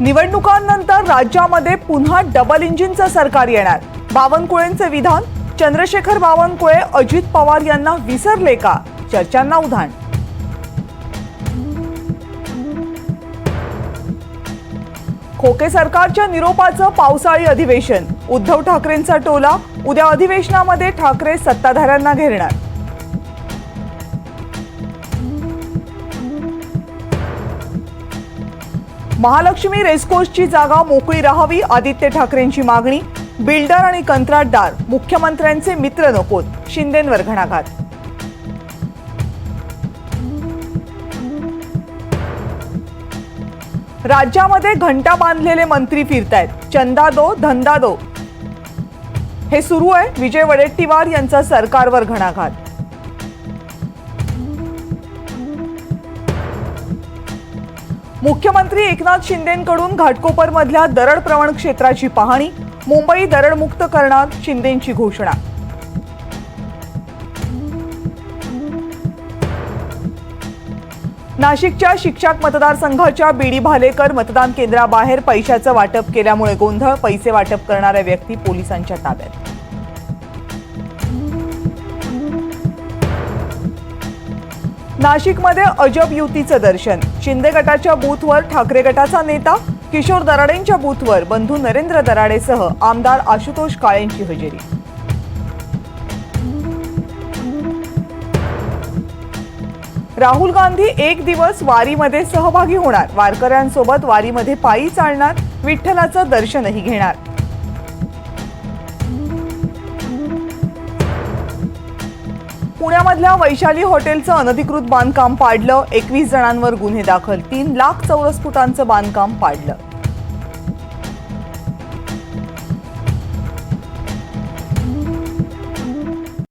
निवडणुकांनंतर राज्यामध्ये पुन्हा डबल इंजिनचं सरकार येणार. बावनकुळेंचे विधान चंद्रशेखर बावनकुळे अजित पवार यांना विसरले का? चर्चांना उधाण. खोके सरकारच्या निरोपाचं पावसाळी अधिवेशन. उद्धव ठाकरेंचा टोला उद्या अधिवेशनामध्ये ठाकरे सत्ताधाऱ्यांना घेरणार. महालक्ष्मी रेसकोर्सची जागा मोकळी राहावी आदित्य ठाकरेंची मागणी बिल्डर आणि कंत्राटदार मुख्यमंत्र्यांचे मित्र नकोत शिंदेंवर घणाघात. राज्यामध्ये घंटा बांधलेले मंत्री फिरतायत चंदा दो धंदा दो हे सुरू आहे विजय वडेट्टीवार यांचा सरकारवर घणाघात. मुख्यमंत्री एकनाथ शिंदेंकडून घाटकोपर मधल्या दरड प्रवण क्षेत्राची पाहणी मुंबई दरडमुक्त करणार शिंदेची घोषणा. नाशिकच्या शिक्षक मतदारसंघाच्या बीडी भालेकर मतदान केंद्राबाहेर पैशाचं वाटप केल्यामुळे गोंधळ पैसे वाटप करणाऱ्या व्यक्ती पोलिसांच्या ताब्यात. नाशिकमध्ये अजब युतीचं दर्शन. शिंदे गटाच्या बूथवर ठाकरे गटाचा नेता किशोर दराडेंच्या बूथवर बंधू नरेंद्र दराडेसह आमदार आशुतोष काळेंची हजेरी. राहुल गांधी एक दिवस वारीमध्ये सहभागी होणार. वारकऱ्यांसोबत वारीमध्ये पायी चालणार विठ्ठलाचं दर्शनही घेणार. पुण्यामधल्या वैशाली हॉटेलचं अनधिकृत बांधकाम पाडलं. एकवीस जणांवर गुन्हे दाखल. तीन लाख चौरस फुटांचं बांधकाम पाडलं.